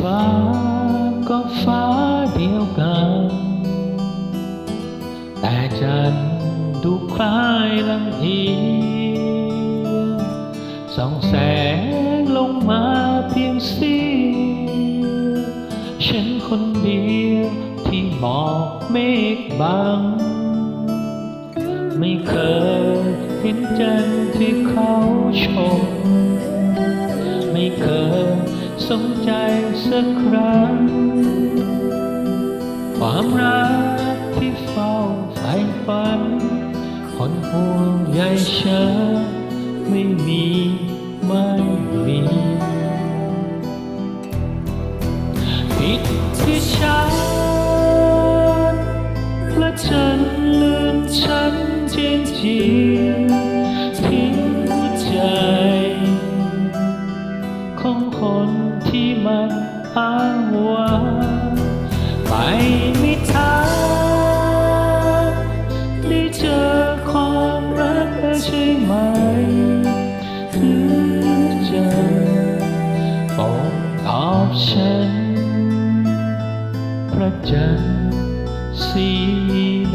ฟ้าก็ฟ้าเดียวกัน แต่จันดูคล้ายลำเอียงส่องแสงลงมาเพียงเสี้ยวฉันคนเดียวที่หมอกเมฆบัง ไม่เคยเห็นจันที่เขาชม ไม่เคย สนใจสักครั้ง ความรักที่เฝ้าใฝ่ฝันคนห่วงใยฉันไม่มี ของคนที่มันอ้างว่าไม่มีทางได้เจอความรักใช่ไหม คือจะบอกตอบฉัน พระจันทร์สีน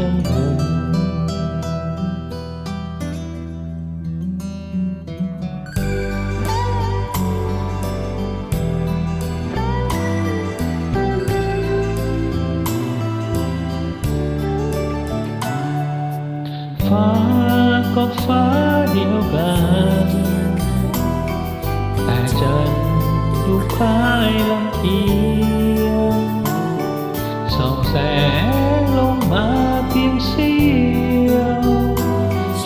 ฟ้าก็ฟ้าเดียวกัน แต่จันดูคล้ายลำเอียงส่องแสงลงมาเพียงเสียว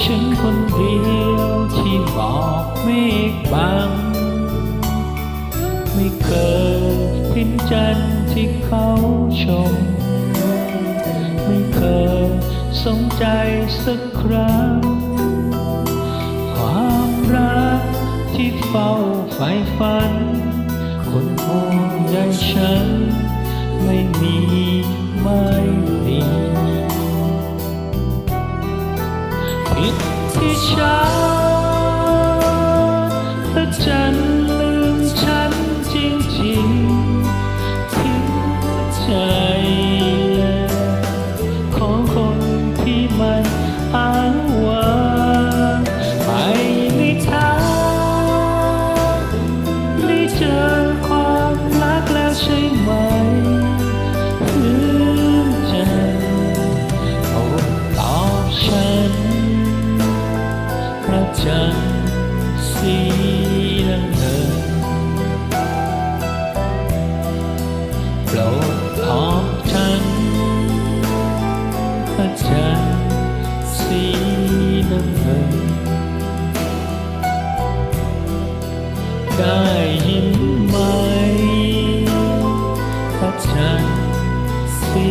ฉันคนเดียวที่บอกเมฆบัง ไม่เคยเห็นจันที่เขาชม สนใจสักครั้ง ความรักที่เฝ้าใฝ่ฝัน คนห่วงใยฉัน ไม่มีไม่มีผิดที่ฉัน ระจันทร์สีน้ำเงิน ได้ยินไหมพรจันทร์สี